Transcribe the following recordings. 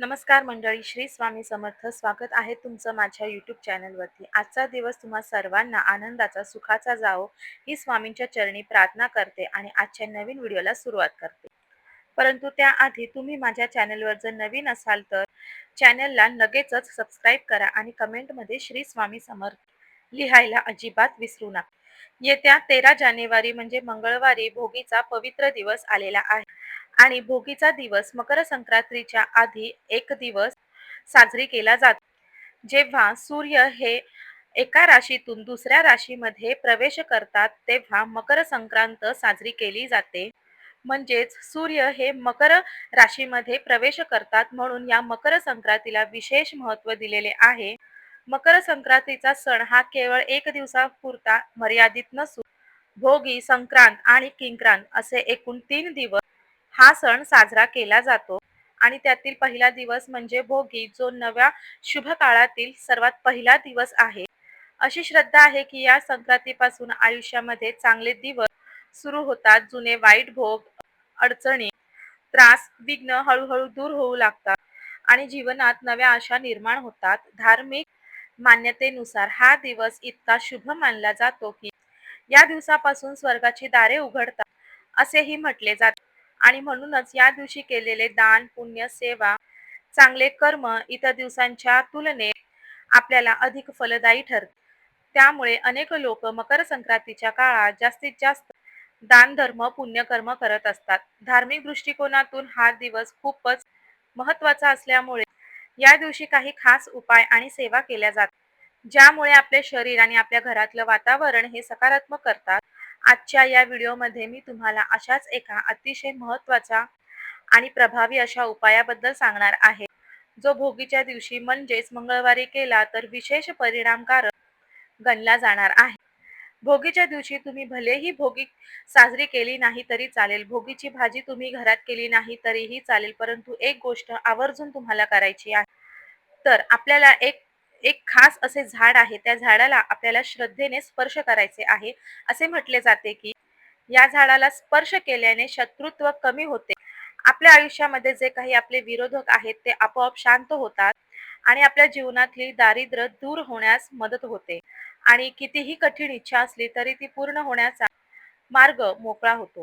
नमस्कार मंडळी श्री स्वामी समर्थ. स्वागत आहे तुमचं माझ्या यूट्यूब चॅनलवरती आजचा दिवस तुम्हा सर्वांना आनंदाचा सुखाचा जावो ही स्वामींच्या चरणी प्रार्थना करते आणि आजच्या नवीन व्हिडिओला सुरुवात करते. परंतु त्याआधी तुम्ही माझ्या चॅनलवर जर नवीन असाल तर चॅनलला लगेचच सबस्क्राईब करा आणि कमेंटमध्ये श्री स्वामी समर्थ लिहायला अजिबात विसरू नका. येत्या तेरा जानेवारी म्हणजे मंगळवारी भोगीचा पवित्र दिवस आलेला आहे. आणि भोगीचा दिवस मकर संक्रांतीच्या आधी एक दिवस साजरी केला जातो. जेव्हा सूर्य हे एका राशीतून दुसऱ्या राशीमध्ये प्रवेश करतात तेव्हा मकर संक्रांत साजरी केली जाते. म्हणजेच सूर्य हे मकर राशीमध्ये प्रवेश करतात म्हणून या मकर संक्रांतीला विशेष महत्त्व दिलेले आहे. मकर संक्रांतीचा सण हा केवळ एक दिवसापुरता मर्यादित नसून भोगी संक्रांत आणि किंक्रांत असे एकूण तीन दिवस हा सण साजरा केला जातो. आणि त्यातील पहिला दिवस म्हणजे भोगी जो नव्या शुभ काळातील सर्वात पहिला दिवस आहे. अशी श्रद्धा आहे की या संक्रांतीपासून आयुष्यामध्ये चांगले दिवस सुरू होतात. जुने वाईट भोग अडचणी त्रास विघ्न हळूहळू दूर होऊ लागतात. आणि जीवनात नव्या आशा निर्माण होतात. धार्मिक मान्यतेनुसार हा दिवस इतका शुभ मानला जातो की या दिवसापासून स्वर्गाची दारे उघडतात असेही म्हटले जाते. आणि म्हणूनच या दिवशी केलेले दान पुण्य सेवा चांगले कर्म इतर दिवसांच्या तुलनेत आपल्याला अधिक फलदायी ठरते. त्यामुळे अनेक लोक मकर संक्रांतीच्या काळात जास्तीत जास्त दान धर्म पुण्यकर्म करत असतात. धार्मिक दृष्टिकोनातून हा दिवस खूपच महत्त्वाचा असल्यामुळे या दिवशी काही खास उपाय आणि सेवा केल्या जातात ज्यामुळे आपले शरीर आणि आपल्या घरातलं वातावरण हे सकारात्मक करतात आजच्या या व्हिडिओमध्ये मी तुम्हाला अशाच एका अतिशय महत्त्वाचा आणि प्रभावी अशा उपायाबद्दल सांगणार आहे. जो भोगीच्या दिवशी म्हणजेच मंगळवारी केला तर विशेष परिणामकारक गणला जाणार आहे. भोगीच्या दिवशी तुम्ही भलेही भोगी साजरी केली नाही तरी चालेल. भोगीची भाजी तुम्ही घरात केली नाही तरीही चालेल. परंतु एक गोष्ट आवर्जून तुम्हाला करायची आहे. तर आपल्याला एक एक खास असे झाड आहे त्या झाडाला आपल्याला श्रद्धेने स्पर्श करायचे आहे. असे म्हटले जाते की या झाडाला स्पर्श केल्याने शत्रुत्व कमी होते. आपल्या आयुष्यामध्ये जे काही आपले विरोधक आहेत ते आपोआप शांत होतात आणि आपल्या जीवनातली दारिद्र्य दूर होण्यास मदत होते. आणि कितीही कठीण इच्छा असली तरी ती पूर्ण होण्याचा मार्ग मोकळा होतो.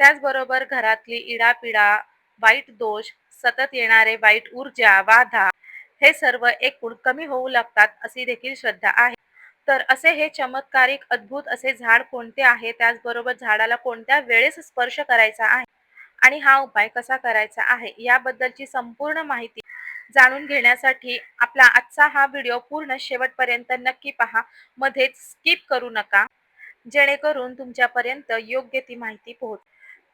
त्याचबरोबर घरातली इडापिडा वाईट दोष सतत येणारे वाईट ऊर्जा बाधा हे सर्व एकूण कमी होऊ लागतात अशी देखील श्रद्धा आहे. तर असे हे चमत्कारिक अद्भुत असे झाड कोणते आहे? त्याचबरोबर झाडाला कोणत्या वेळेस स्पर्श करायचा आहे? आणि हा उपाय कसा करायचा आहे? याबद्दलची संपूर्ण माहिती जाणून घेण्यासाठी आपला आजचा हा व्हिडिओ पूर्ण शेवटपर्यंत नक्की पहा. मध्येच स्किप करू नका. जेणेकरून तुमच्यापर्यंत योग्य ती माहिती पोहोच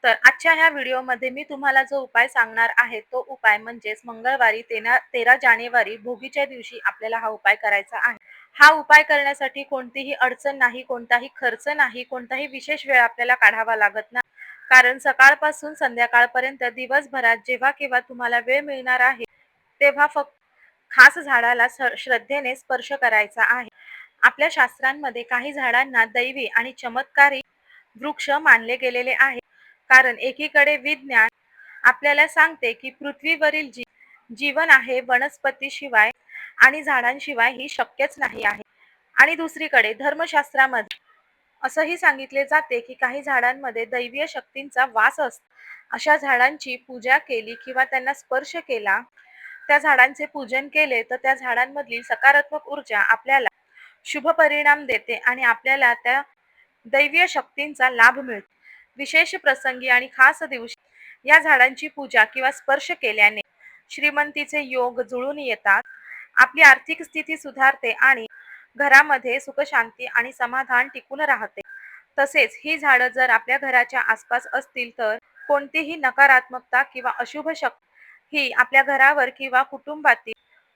तर आजच्या ह्या व्हिडिओमध्ये मी तुम्हाला जो उपाय सांगणार आहे तो उपाय म्हणजेच मंगळवारी तेरा तेरा जानेवारी भोगीच्या दिवशी आपल्याला हा उपाय करायचा आहे. हा उपाय करण्यासाठी कोणतीही अडचण नाही कोणताही खर्च नाही कोणताही विशेष वेळ आपल्याला काढावा लागत नाही. कारण सकाळपासून संध्याकाळपर्यंत दिवसभरात जेव्हा केव्हा तुम्हाला वेळ मिळणार आहे तेव्हा फक्त खास झाडाला श्रद्धेने स्पर्श करायचा आहे. आपल्या शास्त्रांमध्ये काही झाडांना दैवी आणि चमत्कारी वृक्ष मानले गेलेले आहे. कारण एकीकडे विज्ञान आपल्याला सांगते की पृथ्वीवरील जी जीवन आहे वनस्पतीशिवाय आणि झाडांशिवाय ही शक्यच नाही आहे. आणि दुसरीकडे धर्मशास्त्रामध्ये असंही सांगितले जाते की काही झाडांमध्ये दैवीय शक्तींचा वास असतो. अशा झाडांची पूजा केली किंवा त्यांना स्पर्श केला त्या झाडांचे पूजन केले तर त्या झाडांमधली सकारात्मक ऊर्जा आपल्याला शुभ परिणाम देते आणि आपल्याला त्या दैवीय शक्तींचा लाभ मिळतो. विशेष प्रसंगी आणि खास दिवशी या झाडांची पूजा किंवा स्पर्श केल्याने श्रीमंतीचे योग जुळून येतात. आपली आर्थिक स्थिती सुधारते आणि घरामध्ये सुखशांती आणि समाधान टिकून राहते. तसेच ही झाडं जर आपल्या घराच्या आसपास असतील तर कोणतीही नकारात्मकता किंवा अशुभ शक्ती ही आपल्या घरावर किंवा कुटुंबातील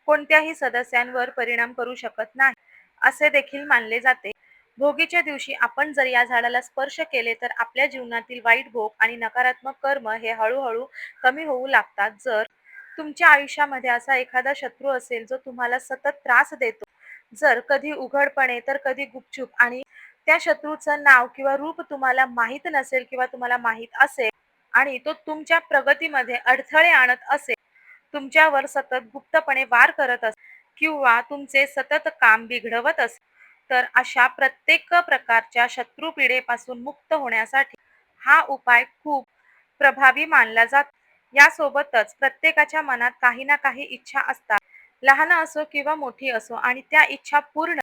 कोणत्याही सदस्यांवर परिणाम करू शकत नाही असे देखील मानले जाते. भोगीच्या दिवशी आपण जर या झाडाला स्पर्श केले तर आपल्या जीवनातील वाईट भोग आणि नकारात्मक कर्म हे हळूहळू कमी होऊ लागतात. जर तुमच्या आयुष्यामध्ये असा एखादा शत्रू असेल जो तुम्हाला सतत त्रास देतो जर कधी उघडपणे तर कधी गुपचूप आणि त्या शत्रूचं नाव किंवा रूप तुम्हाला माहीत नसेल किंवा तुम्हाला माहीत असेल आणि तो तुमच्या प्रगतीमध्ये अडथळे आणत असेल तुमच्यावर सतत गुप्तपणे वार करत अस किंवा तुमचे सतत काम बिघडवत असेल तर अशा प्रत्येक प्रकारच्या शत्रू पिढेपासून मुक्त होण्यासाठी हा उपाय खूप प्रभावी मानला जातो. यासोबतच प्रत्येकाच्या मनात काही ना काही इच्छा असतात. लहान असो किंवा मोठी असो आणि त्या इच्छा पूर्ण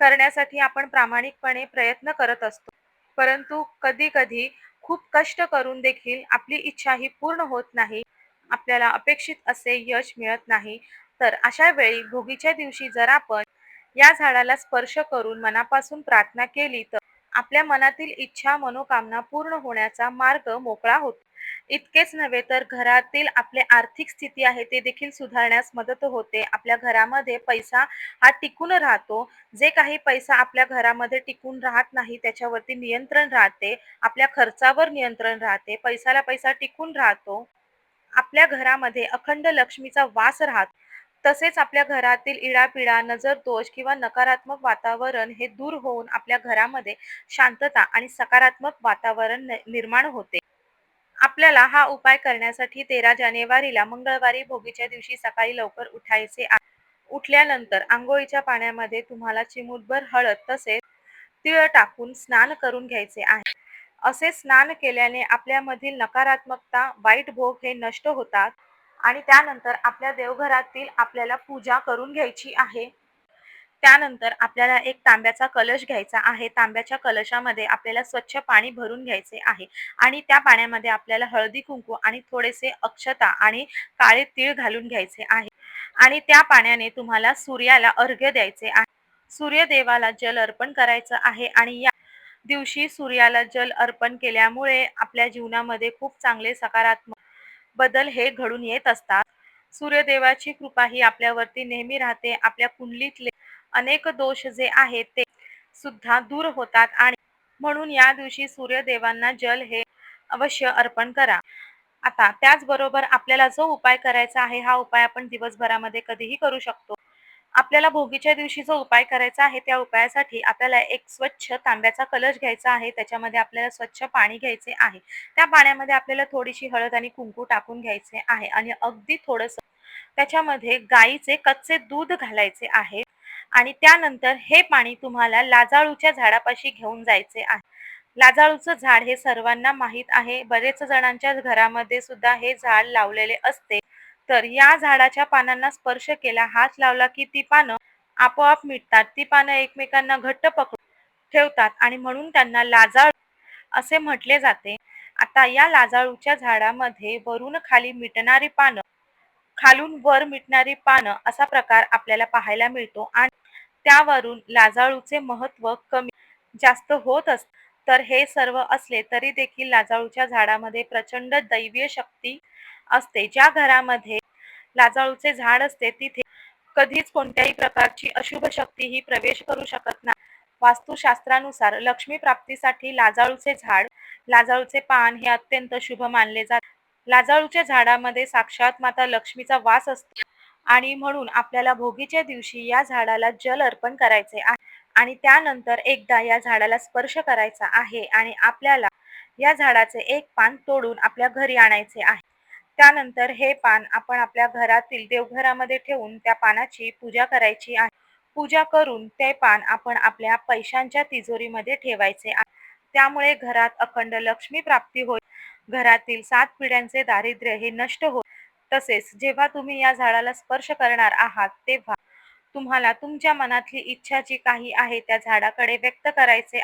करण्यासाठी आपण प्रामाणिकपणे प्रयत्न करत असतो. परंतु कधी कधी खूप कष्ट करून देखील आपली इच्छा ही पूर्ण होत नाही. आपल्याला अपेक्षित असे यश मिळत नाही. तर अशा वेळी भोगीच्या दिवशी जर आपण या झाडाला स्पर्श करून मनापासून प्रार्थना केली तर आपल्या मनातील इच्छा मनोकामना पूर्ण होण्याचा मार्ग मोकळा होतो. इतकेच नव्हे तर घरातील आपले आर्थिक स्थिती आहे ते देखील सुधारण्यास मदत होते. आपल्या घरामध्ये पैसा हा टिकून राहतो. जे काही पैसा आपल्या घरामध्ये टिकून राहत नाही त्याच्यावरती नियंत्रण राहते. आपल्या खर्चावर नियंत्रण राहते. पैसाला पैसा टिकून राहतो. आपल्या घरामध्ये अखंड लक्ष्मीचा वास राहतो. तसेच आपल्या घरातील इडापिडा नजर दोष किंवा नकारात्मक वातावरण हे दूर होऊन आपल्या घरामध्ये शांतता आणि सकारात्मक वातावरण निर्माण होते. आपल्याला हा उपाय करण्यासाठी तेरा जानेवारीला मंगळवारी भोगीच्या दिवशी सकाळी लवकर उठायचे आहे उठल्यानंतर आंघोळीच्या पाण्यामध्ये तुम्हाला चिमूटभर हळद तसेच तिळ टाकून स्नान करून घ्यायचे आहे. असे स्नान केल्याने आपल्यामधील नकारात्मकता वाईट भोग हे नष्ट होतात. आणि त्यानंतर आपल्या देवघरातील आपल्याला पूजा करून घ्यायची आहे. त्यानंतर आपल्याला एक तांब्याचा कलश घ्यायचा आहे. तांब्याच्या कलशामध्ये आपल्याला स्वच्छ पाणी भरून घ्यायचे आहे. आणि त्या पाण्यामध्ये आपल्याला हळदी कुंकू आणि थोडेसे अक्षता आणि काळे तीळ घालून घ्यायचे आहे. आणि त्या पाण्याने तुम्हाला सूर्याला अर्घ्य द्यायचे आहे. सूर्यदेवाला जल अर्पण करायचं आहे आणि या दिवशी सूर्याला जल अर्पण केल्यामुळे आपल्या जीवनामध्ये खूप चांगले सकारात्मक बदल हे घडून येत असतात. सूर्यदेवाची कृपा ही आपल्यावरती नेहमी राहते. आपल्या कुंडलीतले अनेक दोष जे आहेत ते सुद्धा दूर होतात आणि म्हणून या दिवशी सूर्यदेवांना जल हे अवश्य अर्पण करा. आता त्याचबरोबर आपल्याला जो उपाय करायचा आहे हा उपाय आपण दिवसभरामध्ये कधीही करू शकतो. आपल्याला भोगीच्या दिवशी जो उपाय करायचा आहे त्या उपायासाठी आपल्याला एक स्वच्छ तांब्याचा कलश घ्यायचा आहे. त्याच्यामध्ये आपल्याला स्वच्छ पाणी घ्यायचे आहे. त्या पाण्यामध्ये आपल्याला थोडीशी हळद आणि कुंकू टाकून घ्यायचे आहे आणि अगदी थोडस त्याच्यामध्ये गाईचे कच्चे दूध घालायचे आहे आणि त्यानंतर हे पाणी तुम्हाला लाजाळूच्या झाडापाशी घेऊन जायचे आहे. लाजाळूचं झाड हे सर्वांना माहीत आहे. बरेच जणांच्या घरामध्ये सुद्धा हे झाड लावलेले असते. तर या झाडाच्या पानांना स्पर्श केला हात लावला की ती पानं आपोआप मिटतात. ती पानं एकमेकांना घट्ट पकडून ठेवतात आणि म्हणून त्यांना लाजाळू असे म्हटले जाते. आता या लाजाळूच्या झाडामध्ये वरून खाली मिटणारी पानं खालून वर मिटणारी पानं असा प्रकार आपल्याला पाहायला मिळतो आणि त्यावरून लाजाळूचे महत्त्व कमी जास्त होत असत. तर हे सर्व असले तरी देखील लाजाळूच्या झाडामध्ये प्रचंड दैवीय शक्ती असते. ज्या घरामध्ये लाजाळूचे झाड असते तिथे कधीच कोणत्याही प्रकारची अशुभ शक्ती ही प्रवेश करू शकत नाही. वास्तुशास्त्रानुसार लक्ष्मी प्राप्तीसाठी लाजाळूचे झाड लाजाळूचे पान हे अत्यंत शुभ मानले जाते. लाजाळूच्या झाडामध्ये साक्षात माता लक्ष्मीचा वास असतो आणि म्हणून आपल्याला भोगीच्या दिवशी या झाडाला जल अर्पण करायचे आहे आणि त्यानंतर एकदा या झाडाला स्पर्श करायचा आहे आणि आपल्याला या झाडाचे एक पान तोडून आपल्या घरी आणायचे आहे. त्यानंतर हे पान आपण आपल्या घरातील देवघरामध्ये ठेवून त्या पानाची पूजा करायची आहे. पूजा करून ते पान आपण आपल्या पैशांच्या तिजोरीमध्ये ठेवायचे आहे. त्यामुळे घरात अखंड लक्ष्मी प्राप्ती होईल. घरातील सात पिढ्यांचे दारिद्र्य हे नष्ट होईल. तसेच जेव्हा तुम्ही या झाडाला स्पर्श करणार आहात तेव्हा तुम्हाला तुमच्या मनातली इच्छा जी काही आहे त्या झाडाकडे व्यक्त करायचे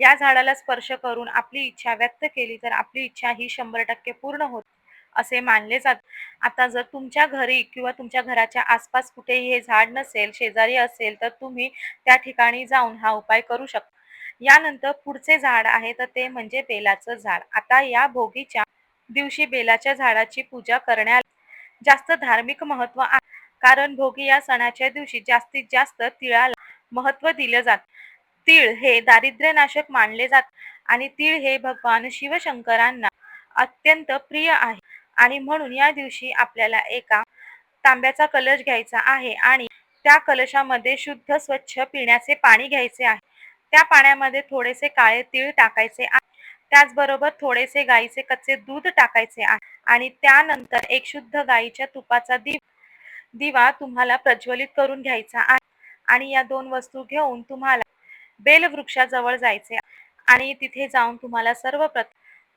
या झाडाला स्पर्श करून आपली इच्छा व्यक्त केली तर आपली इच्छा ही शंभर टक्के पूर्ण होते. असे मानले जात. आता जर तुमच्या घरी किंवा तुमच्या घराच्या आसपास कुठेही हे झाड नसेल शेजारी असेल तर तुम्ही त्या ठिकाणी जाऊन हा उपाय करू शकता. यानंतर पुढचे झाड आहे तर ते म्हणजे बेलाचं झाड. आता या भोगीच्या दिवशी बेलाच्या झाडाची पूजा करण्यात जास्त धार्मिक महत्त्व आहे. कारण भोगी या सणाच्या दिवशी जास्तीत जास्त तिळाला महत्त्व दिलं जात. तीळ हे दारिद्र्यनाशक मानले जात आणि तीळ हे भगवान शिवशंकरांना अत्यंत प्रिय आहे. आणि म्हणून या दिवशी आपल्याला एका तांब्याचा कलश घ्यायचा आहे आणि त्या कलशामध्ये शुद्ध स्वच्छ पिण्याचे पाणी घ्यायचे आहे. त्या पाण्यामध्ये थोडेसे काळे तीळ टाकायचे आहे. त्याचबरोबर थोडेसे गाईचे कच्चे दूध टाकायचे आहे. आणि त्यानंतर एक शुद्ध गाईच्या तुपाचा दि दिवा तुम्हाला प्रज्वलित करून घ्यायचा आहे. आणि या दोन वस्तू घेऊन तुम्हाला बेलवृक्षाजवळ जायचे आणि तिथे जाऊन तुम्हाला सर्व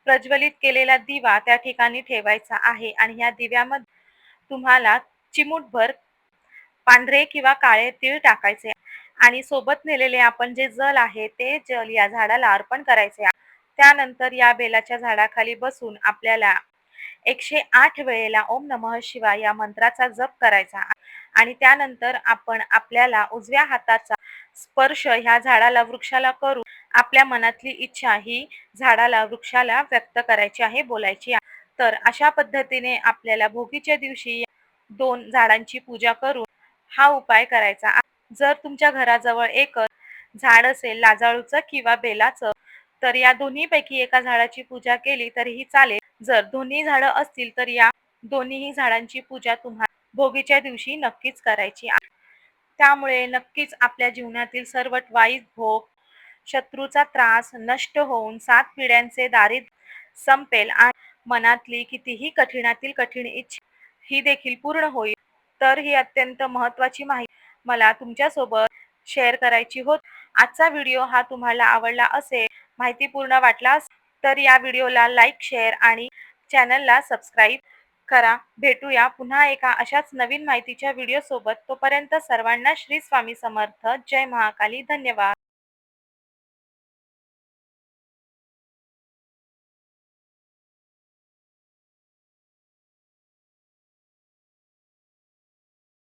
प्रज्वलित केलेला दिवा त्या ठिकाणी ठेवायचा आहे. आणि या दिव्यामध्ये तुम्हाला चिमूटभर पांढरे किंवा काळे तीळ टाकायचे. आणि सोबत नेलेले आपण जे जल आहे ते जल या झाडाला अर्पण करायचे. त्यानंतर या बेलाच्या झाडाखाली बसून आपल्याला एकशे आठ वेळेला ओम नमः शिवाय या मंत्राचा जप करायचा. आणि त्यानंतर आपण आपल्याला उजव्या हाताचा स्पर्श ह्या झाडाला वृक्षाला करून आपल्या मनातली इच्छा ही झाडाला वृक्षाला व्यक्त करायची आहे बोलायची आहे. तर अशा पद्धतीने आपल्याला भोगीच्या दिवशी दोन झाडांची पूजा करून हा उपाय करायचा. जर तुमच्या घराजवळ एकच झाड असेल लाजाळूचं किंवा बेलाचं तर या दोन्हीपैकी एका झाडाची पूजा केली तरीही चालेल. जर दोन्ही झाडं असतील तर या दोन्हीही झाडांची पूजा तुम्हाला भोगीच्या दिवशी नक्कीच करायची आहे. त्यामुळे नक्कीच आपल्या जीवनातील सर्व वाईट भोग शत्रूचा त्रास नष्ट होऊन सात पिढ्यांचे दारिद्र्य संपेल आणि मनातली कितीही कठीणातील कठीण इच्छा ही देखील पूर्ण होईल. तर ही अत्यंत महत्वाची माहिती मला तुमच्यासोबत शेअर करायची होत. आजचा व्हिडिओ हा तुम्हाला आवडला असेल माहितीपूर्ण वाटला तर या व्हिडिओला लाईक शेअर आणि चॅनलला सबस्क्राईब करा. भेटूया पुन्हा एका अशाच नवीन माहितीच्या व्हिडिओ सोबत. तोपर्यंत सर्वांना श्री स्वामी समर्थ. जय महाकाली. धन्यवाद.